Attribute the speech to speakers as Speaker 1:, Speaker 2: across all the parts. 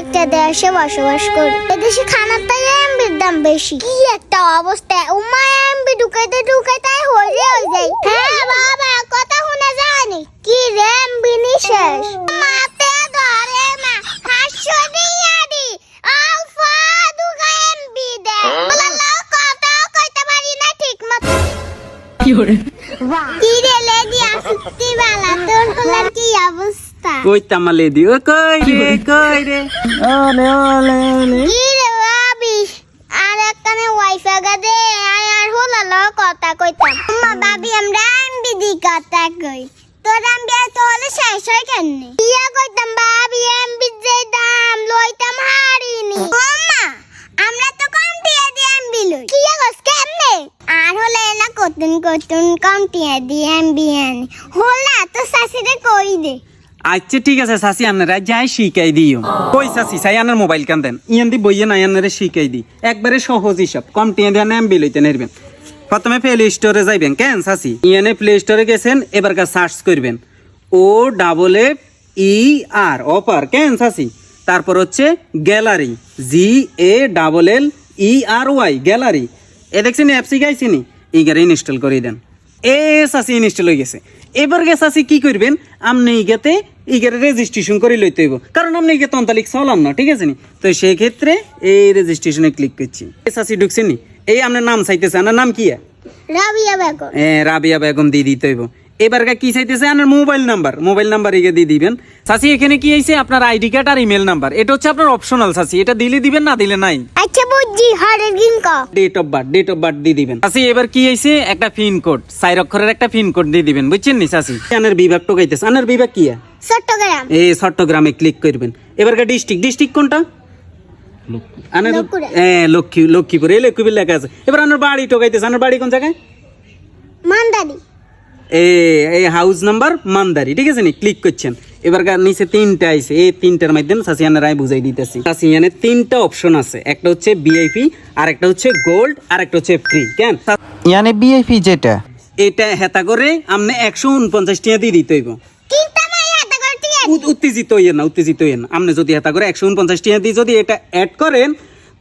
Speaker 1: একটা দেশে বসবাস করি। এদেশে খানার তাই এমবির দাম বেশি। কি একটা অবস্থা। উমা এমবি ঢুকাইতে ঢুকাইতে হয়ে হয়ে যায়। হ্যাঁ বাবা কথা শুনে যায়নি। কি রে এমবি নিশেষ? মাতে ধরে না। হাসো দিয়া আলফা দুগা এমবি দে বলা কথা কইতে পারি না ঠিক মতো কি রে লেডি আসতি বালা তোর হলার কি অবস্থা?
Speaker 2: কই তামালে দি ও কই রে কই রে? ওলে ওলে ওলে
Speaker 1: কি রে ভাবি আর একখানে ওয়াইফাই গাদে আর আর হলো ল কথা কইতাম। মা ভাবি আমরা এমবি দি কথা কই। তোর এমবি তো হলে শেষ হয় কেন ইয়া কইতাম ভাবি এমবি যে দাম লইতাম হারিনি। মা আমরা তো কম দিয়ে দি এমবি লই। কি গস কেমনে? আর হলে না কতুন কতুন কম দিয়ে দি এমবি আনি হলা তো শাশুড়ে কই দে?
Speaker 2: আচ্ছা ঠিক আছে, সাসি আনারা যাই শিখাই দিও। কই সাসি, সাই আনার মোবাইল কান দেন। ইয়ান দি বইয়ে নাই আনারে শিখাই দি। একবারে সহজ হিসাব। কম টিয়া দিয়ে নাম বিলইতে নেরবেন। প্রথমে প্লে স্টোরে যাইবেন, কেন সাসি? ইয়ানে প্লে স্টোরে গেছেন, এবার সার্চ করবেন। ও ডাবল এফ ই আর অপার কেন সাসি? তারপর হচ্ছে gallery G A double L E R Y gallery এ দেখছেন অ্যাপসি গাইছিনি ইগারে ইনস্টল করে দেন। এ সাসি ইনস্টল হয়ে গেছে। এবার গেছে আছে কি করবেন? আপনি ইগাতে ইগারে রেজিস্ট্রেশন করে লইতে হইব। কারণ আপনি ইগে তন্তালিক চলাম না ঠিক আছে নি? তো সেই ক্ষেত্রে এই রেজিস্ট্রেশনে ক্লিক করছি। সাসি ঢুকছেন এই আপনার নাম চাইতেছে আপনার নাম কি
Speaker 1: রাবিয়া বেগম।
Speaker 2: এ রাবিয়া বেগম দিয়ে দিতে হইব। এবার কি চাইতেছে? আপনার মোবাইল নাম্বার। মোবাইল নাম্বার ইগে দিয়ে দিবেন। সাসি এখানে কি আইছে? আপনার আইডি কার্ড আর ইমেল নাম্বার। এটা হচ্ছে আপনার অপশনাল সাসি এটা দিলে দিবেন না দিলে নাই?
Speaker 1: আচ্ছা বুঝছি। হরের দিন ক
Speaker 2: date of birth date of birth দিয়ে দিবেন। চাষি এবার কি হয়েছে একটা পিন কোড চার অক্ষরের একটা পিন কোড দিয়ে দিবেন। বুঝছেন নি চাষি আনের বিভাগ টোকাইতেছে আনের বিভাগ কি
Speaker 1: চট্টগ্রাম।
Speaker 2: এই চট্টগ্রামে ক্লিক করবেন। এবার ডিস্ট্রিক্ট ডিস্ট্রিক্ট কোনটা? আনের
Speaker 1: লক্ষ্মীপুরে।
Speaker 2: হ্যাঁ লক্ষ্মী লক্ষ্মীপুর। এই লক্ষ্মীপুর লেখা আছে। এবার আনের বাড়ি টোকাইতেছে আনের বাড়ি কোন জায়গায়?
Speaker 1: মান্দারি।
Speaker 2: এই এই হাউস নাম্বার মান্দারি ঠিক আছে নি? ক্লিক করছেন। এবার নিচে তিনটা আইছে। এই তিনটার মাধ্যমে সাসিয়ানের রায় বুঝাই দিতেছি। সাসিয়ানের তিনটা অপশন আছে। একটা হচ্ছে বিআইপি আর একটা হচ্ছে গোল্ড আর একটা হচ্ছে ফ্রি কেন?
Speaker 3: ইয়ানি বিআইপি যেটা?
Speaker 2: এটা হেতা করে আপনি একশো উনপঞ্চাশ টাকা দিয়ে দিতে হইব।
Speaker 1: আছে?
Speaker 2: উত্তেজিত হইয়েন না উত্তেজিত হইয়েন না। আপনি যদি হেতা করে একশো উনপঞ্চাশ টাকা দিয়ে যদি এটা অ্যাড করেন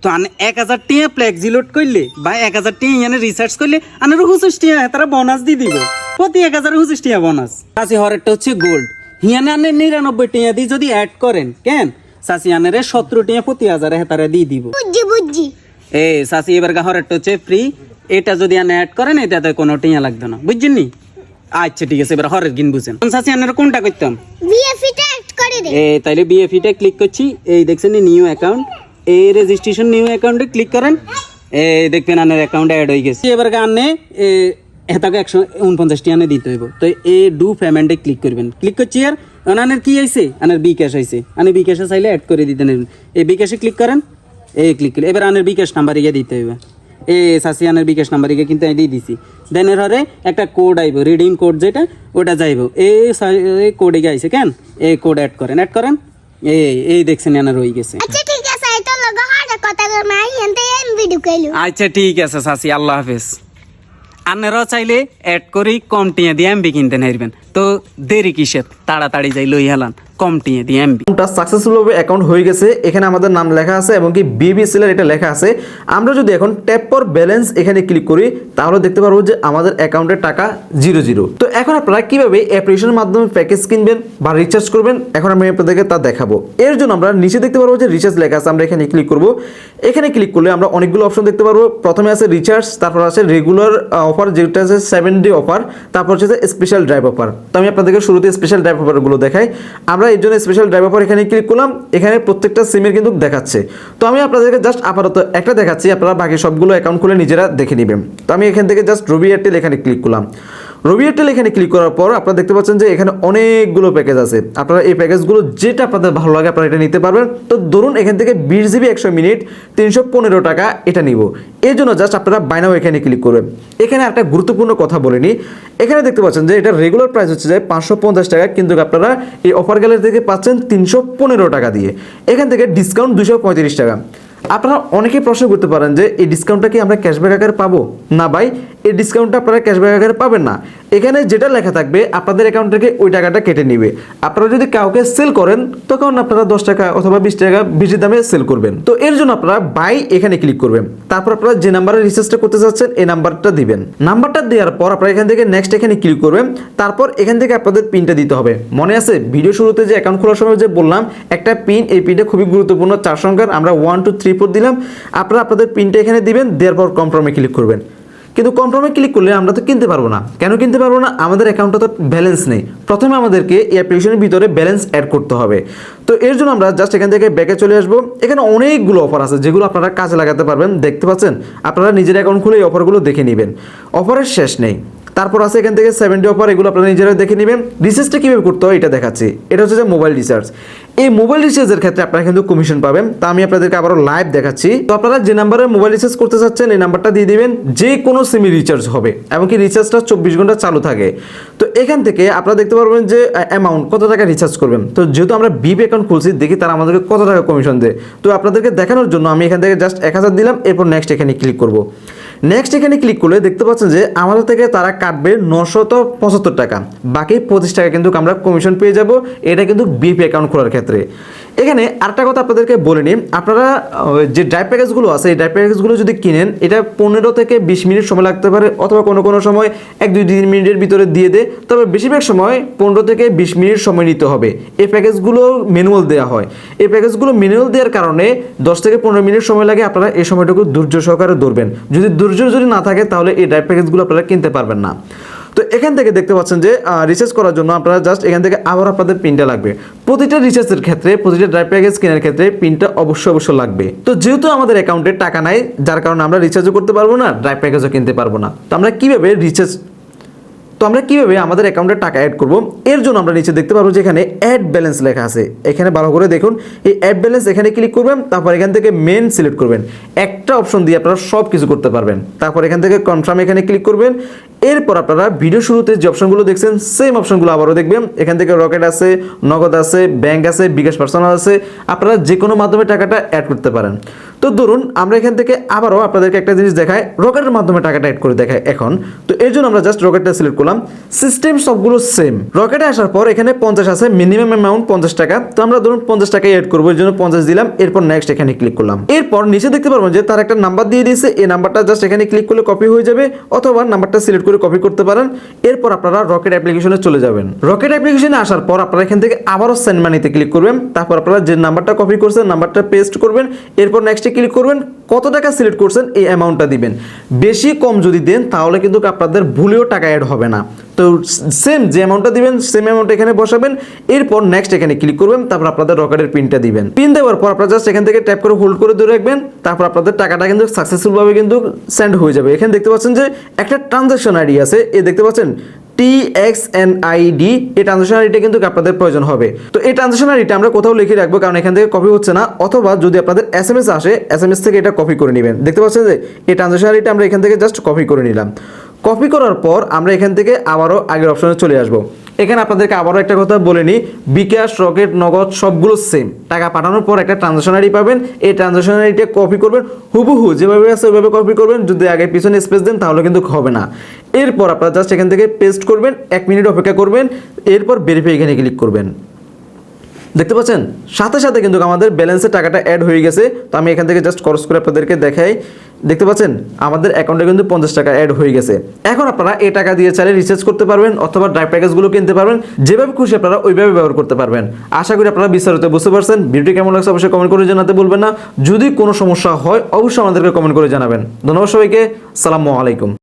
Speaker 2: তো আনে এক হাজার টিয়া ফ্লেক্সি লোড করলে বা এক হাজার টিয়া ইয়ানে রিসার্চ করলে আনার হুচুস টিয়া তারা বোনাস দিয়ে দিবে। প্রতি এক হাজার হুচুস টিয়া বোনাস সাসি হরেরটা হচ্ছে গোল্ড হিয়ানে আনে নিরানব্বই টিয়া দিয়ে যদি অ্যাড করেন কেন? সাসি আনের সতেরো টিয়া প্রতি হাজারে হেতারা দিয়ে দিব।
Speaker 1: বুঝছি বুঝছি।
Speaker 2: এ সাসি এবার হরেরটা হচ্ছে ফ্রি এটা যদি আনে অ্যাড করেন এটাতে কোনো টিয়া লাগবে না। বুঝছেন নি? আচ্ছা ঠিক আছে এবার হরের গিন বুঝেন। সাসি আনের কোনটা করতাম?
Speaker 1: বিএফি টেস্ট করে দে।
Speaker 2: এ তাইলে বিএফিটা ক্লিক করছি। এই দেখছেন নিউ অ্যাকাউন্ট এই রেজিস্ট্রেশন নিউ অ্যাকাউন্টে ক্লিক করেন। এই দেখবেন আনের অ্যাকাউন্ট অ্যাড হয়ে গেছে। এবার আনে এটাকে একশো উনপঞ্চাশ টি আনে দিতে হইব। তো এ ডু পেমেন্টে ক্লিক করবেন। ক্লিক করছি আর আনের কি আইছে আনের বি ক্যাশ আইছে আনে ক্যাশে চাইলে অ্যাড করে দিতে নেবেন। এই ক্যাশে ক্লিক করেন। এই ক্লিক করে এবার আনের বিকাশ নাম্বার ইয়ে দিতে হইবে। এ সাসিয়ানের বিকাশ নাম্বার ইয়ে কিন্তু দিয়ে দিছি। দেন এর হরে একটা কোড আইব রিডিং কোড যেটা, ওটা যাইব। এই কোড এগে আইছে কেন? এই কোড অ্যাড করেন। অ্যাড করেন। এই এই দেখছেন এনার রয়ে গেছে।
Speaker 1: তো কথা মাই, এনতে এম ভিডিও কইলু।
Speaker 2: আচ্ছা ঠিক আছে সাসি, আল্লাহ হাফেজ। আপনারাও চাইলে এড করি কম টিয়া দিয়ে এমবি কিনতে নাইবেন তো দেরি কিসের? তাড়াতাড়ি যাই লই হেলান। কম টিয়া দিয়ে এমবি।
Speaker 4: সাকসেসফুলভাবে অ্যাকাউন্ট হয়ে গেছে, এখানে আমাদের নাম লেখা আছে এবং কি বিবিসিএল এটা লেখা আছে। আমরা যদি এখন ট্যাপ ফর ব্যালেন্স এখানে ক্লিক করি, তাহলে দেখতে পারব যে আমাদের অ্যাকাউন্টের টাকা জিরো জিরো তো এখন আপনারা কীভাবে অ্যাপ্লিকেশনের মাধ্যমে প্যাকেজ কিনবেন বা রিচার্জ করবেন, এখন আমি আপনাদেরকে তা দেখাবো। এর জন্য আমরা নিচে দেখতে পারব যে রিচার্জ লেখা আছে, আমরা এখানে ক্লিক করব। এখানে ক্লিক করলে আমরা অনেকগুলো অপশন দেখতে পারব। প্রথমে আছে রিচার্জ তারপর আছে রেগুলার অফার যেটা আছে সেভেন ডে অফার তারপর হচ্ছে স্পেশাল ড্রাইভ অফার তো আমি আপনাদেরকে শুরুতে স্পেশাল ড্রাইভ অফারগুলো দেখাই। আমরা এই জন্য স্পেশাল ড্রাইভ অফার এখানে ক্লিক করলাম, এখানে প্রত্যেকটা সিমের কিন্তু দেখাচ্ছে। তো আমি আপনাদেরকে জাস্ট আপাতত একটা দেখাচ্ছি, আপনারা বাকি সবগুলো অ্যাকাউন্ট খুলে নিজেরা দেখে নেবেন। তো আমি এখান থেকে জাস্ট রবি এয়ারটেল এখানে ক্লিক করলাম। রবি এয়ারটেল এখানে ক্লিক করার পর আপনারা দেখতে পাচ্ছেন যে এখানে অনেকগুলো প্যাকেজ আছে। আপনারা এই প্যাকেজগুলো যেটা আপনাদের ভালো লাগে আপনারা এটা নিতে পারবেন। তো ধরুন এখান থেকে বিশ জিবি একশো মিনিট, তিনশো পনেরো টাকা এটা নিব। এই জন্য জাস্ট আপনারা বাইনাও এখানে ক্লিক করবেন। এখানে একটা গুরুত্বপূর্ণ কথা বলিনি এখানে দেখতে পাচ্ছেন যে এটা রেগুলার প্রাইস হচ্ছে যে পাঁচশো পঞ্চাশ টাকা, কিন্তু আপনারা এই অফার গ্যালারি থেকে পাচ্ছেন তিনশো পনেরো টাকা দিয়ে। এখান থেকে ডিসকাউন্ট দুশো পঁয়ত্রিশ টাকা। আপনারা অনেকেই প্রশ্ন করতে পারেন যে, এই ডিসকাউন্টটা কি আমরা ক্যাশব্যাক আকারে পাবো? না ভাই, এই ডিসকাউন্টটা আপনারা ক্যাশব্যাক আকারে পাবেন না। এখানে যেটা লেখা থাকবে, আপনাদের অ্যাকাউন্ট থেকে ওই টাকাটা কেটে নিবে। আপনারা যদি কাউকে সেল করেন, তখন আপনারা দশ টাকা অথবা বিশ টাকা বেশি দামে সেল করবেন। তো এর জন্য আপনারা বাই এখানে ক্লিক করবেন। তারপর আপনারা যে নাম্বারে রিচার্জটা করতে চাচ্ছেন, এই নাম্বারটা দিবেন। নাম্বারটা দেওয়ার পর আপনারা এখান থেকে নেক্সট এখানে ক্লিক করবেন। তারপর এখান থেকে আপনাদের পিনটা দিতে হবে। মনে আছে ভিডিও শুরুতে যে অ্যাকাউন্ট খোলার সময় যে বললাম, একটা পিন এই পিনটা খুবই গুরুত্বপূর্ণ। চার সংখ্যার, আমরা ওয়ান টু থ্রি ফোর দিলাম। আপনারা আপনাদের পিনটা এখানে দিবেন, দেওয়ার পর কনফার্মে ক্লিক করবেন। কিন্তু কনফার্মে ক্লিক করলে আমরা তো কিনতে পারব না। কেন কিনতে পারব না? আমাদের অ্যাকাউন্টে তো ব্যালেন্স নেই। প্রথমে আমাদেরকে এই অ্যাপ্লিকেশনের ভিতরে ব্যালেন্স অ্যাড করতে হবে। তো এর জন্য আমরা জাস্ট এখান থেকে ব্যাকে চলে আসব। এখানে অনেকগুলো অফার আছে, যেগুলো আপনারা কাজে লাগাতে পারবেন। দেখতে পাচ্ছেন? আপনারা নিজের অ্যাকাউন্ট খুলে এই অফারগুলো দেখে নেবেন। অফারের শেষ নেই। তারপর আছে এখান থেকে সেভেন্টি অফার এগুলো আপনারা নিজেরা দেখে নেবেন। রিচার্জটা কীভাবে করতে হয়, এটা দেখাচ্ছি। এটা হচ্ছে যে মোবাইল রিচার্জ এই মোবাইল রিচার্জের ক্ষেত্রে আপনারা কিন্তু কমিশন পাবেন। তা আমি আপনাদেরকে আবারও লাইভ দেখাচ্ছি। তো আপনারা যে নাম্বারে মোবাইল রিচার্জ করতে চাচ্ছেন, এই নাম্বারটা দিয়ে দিবেন। যে কোনো সিমে রিচার্জ হবে এমনকি রিচার্জটা চব্বিশ ঘণ্টা চালু থাকে। তো এখান থেকে আপনারা দেখতে পারবেন যে অ্যামাউন্ট কত টাকা রিচার্জ করবেন। তো যেহেতু আমরা বিপ অ্যাকাউন্ট খুলছি, দেখি তারা আমাদেরকে কত টাকা কমিশন দেয়। তো আপনাদেরকে দেখানোর জন্য আমি এখান থেকে জাস্ট এক হাজার দিলাম, এরপর নেক্সট এখানে ক্লিক করব। নেক্সট এখানে ক্লিক করলে দেখতে পাচ্ছেন যে আমাদের থেকে তারা কাটবে নশত পঁচাত্তর টাকা। বাকি পঁচিশ টাকা কিন্তু আমরা কমিশন পেয়ে যাব। এটা কিন্তু বিপি অ্যাকাউন্ট খোলার ক্ষেত্রে। এখানে আরেকটা কথা আপনাদেরকে বলে নিই। আপনারা যে ড্রাইভ প্যাকেজগুলো আছে, এই ড্রাইভ প্যাকেজগুলো যদি কিনেন, এটা পনেরো থেকে বিশ মিনিট সময় লাগতে পারে, অথবা কোনো কোনো সময় এক দুই তিন মিনিটের ভিতরে দিয়ে দেয়। তবে বেশিরভাগ সময় পনেরো থেকে বিশ মিনিট সময় নিতে হবে। এই প্যাকেজগুলো ম্যানুয়াল দেওয়া হয়। এই প্যাকেজগুলো ম্যানুয়াল দেওয়ার কারণে দশ থেকে পনেরো মিনিট সময় লাগে, আপনারা এই সময়টুকু ধৈর্য সহকারে ধরবেন। যদি ধৈর্য যদি না থাকে, তাহলে এই ড্রাইভ প্যাকেজগুলো আপনারা কিনতে পারবেন না। তো এখান থেকে দেখতে পাচ্ছেন যে রিচার্জ করার জন্য আপনারা জাস্ট এখান থেকে আবার আপনাদের পিনটা লাগবে। প্রতিটা রিচার্জের ক্ষেত্রে, প্রতিটা ড্রাইভ প্যাকেজ কেনার ক্ষেত্রে পিনটা অবশ্যই অবশ্যই লাগবে। তো যেহেতু আমাদের অ্যাকাউন্টে টাকা নাই, যার কারণে আমরা রিচার্জও করতে পারব না ড্রাইভ প্যাকেজও কিনতে পারব না। তো আমরা কীভাবে রিচার্জ তো আমরা কীভাবে আমাদের অ্যাকাউন্টে টাকা অ্যাড করব? এর জন্য আমরা নিচে দেখতে পারব যে এখানে অ্যাড ব্যালেন্স লেখা আছে। এখানে ভালো করে দেখুন, এই অ্যাড ব্যালেন্স এখানে ক্লিক করবেন, তারপর এখান থেকে মেন সিলেক্ট করবেন। একটা অপশন দিয়ে আপনারা সব কিছু করতে পারবেন। তারপর এখান থেকে কনফার্ম এখানে ক্লিক করবেন। এরপর আপনারা ভিডিও শুরুতে যে অপশনগুলো দেখছেন সেম অপশনগুলো আবারও দেখবেন। এখান থেকে রকেট আছে, নগদ আছে ব্যাংক আছে, বিকাশ পার্সোনাল আছে। আপনারা যে কোনো মাধ্যমে টাকাটা অ্যাড করতে পারেন। তো ধরুন, আমরা এখান থেকে আবারও আপনাদেরকে একটা জিনিস দেখাই রকেটের মাধ্যমে টাকাটা অ্যাড করে দেখাই এখন। তো এর জন্য আমরা জাস্ট রকেটটা সিলেক্ট করলাম। সিস্টেম সবগুলো সেম রকেটে আসার পর এখানে পঞ্চাশ আছে মিনিমাম অ্যামাউন্ট পঞ্চাশ টাকা। তো আমরা ধরুন পঞ্চাশ টাকায় অ্যাড করব, এর জন্য পঞ্চাশ দিলাম, এরপর নেক্সট এখানে ক্লিক করলাম। এরপর নিচে দেখতে পারবেন যে তার একটা নাম্বার দিয়ে দিয়েছে, এই নাম্বারটা জাস্ট এখানে ক্লিক করলে কপি হয়ে যাবে, অথবা নাম্বারটা সিলেক্ট করে কপি করতে পারেন, এরপর আপনারা রকেট অ্যাপ্লিকেশনে চলে যাবেন। রকেট অ্যাপ্লিকেশনে আসার পর আপনারা এখান থেকে আবারও সেন্ড মানিতে ক্লিক করবেন, তারপর আপনারা যে নাম্বারটা কপি করছেন নাম্বারটা পেস্ট করবেন, এরপর নেক্সটে ক্লিক করবেন, কত টাকা সিলেক্ট করছেন, এই অ্যামাউন্টটা দিবেন। বেশি কম যদি দেন, তাহলে কিন্তু আপনাদের ভুলেও টাকা অ্যাড হবে না। তো সেম যে অ্যামাউন্টটা দিবেন সেম অ্যামাউন্ট এখানে বসাবেন। এরপর নেক্সট এখানে ক্লিক করবেন, তারপর আপনাদের রকেটের পিনটা দিবেন। পিন দেওয়ার পর আপনারা জাস্ট এখান থেকে ট্যাপ করে হোল্ড করে ধরে রাখবেন, তারপর আপনাদের টাকাটা কিন্তু সাকসেসফুলভাবে কিন্তু সেন্ড হয়ে যাবে। এখানে দেখতে পাচ্ছেন যে একটা ট্রানজাকশন আইডি আছে। এ দেখতে পাচ্ছেন টি এক্স এন আইডি এই ট্রানজাকশন আইডিটা কিন্তু আপনাদের প্রয়োজন হবে। তো এই ট্রানজাকশন আইডিটা আমরা কোথাও লিখে রাখব, কারণ এখান থেকে কপি হচ্ছে না। অথবা যদি আপনাদের এস এম এস আসে এস এম এস থেকে এটা কপি করে নেবেন। দেখতে পাচ্ছেন যে এই ট্রানজাকশন আইডিটা আমরা এখান থেকে জাস্ট কপি করে নিলাম। কপি করার পর আমরা এখান থেকে আবারও আগের অপশনে চলে আসব। এখানে আপনাদেরকে আবারও একটা কথা বলে নিই, বিকাশ, রকেট, নগদ সবগুলো সেম টাকা পাঠানোর পর একটা ট্রানজাকশন আইডি পাবেন, এই ট্রানজাকশন আইডিটা কপি করবেন, হুবহু যেভাবে আছে ওইভাবে কপি করবেন, যদি আগে পিছনে স্পেস দেন তাহলে কিন্তু হবে না। এরপর আপনারা জাস্ট এখান থেকে পেস্ট করবেন, এক মিনিট অপেক্ষা করবেন, এরপর ভেরিফাই এখানে ক্লিক করবেন। দেখতে পাচ্ছেন? সাথে সাথে কিন্তু আমাদের ব্যালেন্সের টাকাটা অ্যাড হয়ে গেছে। তো আমি এখান থেকে জাস্ট খরচ করে আপনাদেরকে দেখাই। দেখতে পাচ্ছেন? আমাদের অ্যাকাউন্টে কিন্তু পঞ্চাশ টাকা অ্যাড হয়ে গেছে। এখন আপনারা এই টাকা দিয়ে চাইলে রিচার্জ করতে পারবেন অথবা ড্রাইভ প্যাকেজগুলো কিনতে পারবেন। যেভাবে খুশি আপনারা ওইভাবে ব্যবহার করতে পারবেন। আশা করি আপনারা বিস্তারিত বুঝতে পারছেন। ভিডিও কেমন লাগছে অবশ্যই কমেন্ট করে জানাতে বলবেন না। যদি কোনো সমস্যা হয়, অবশ্যই আমাদেরকে কমেন্ট করে জানাবেন। ধন্যবাদ সবাইকে। সালামু আলাইকুম।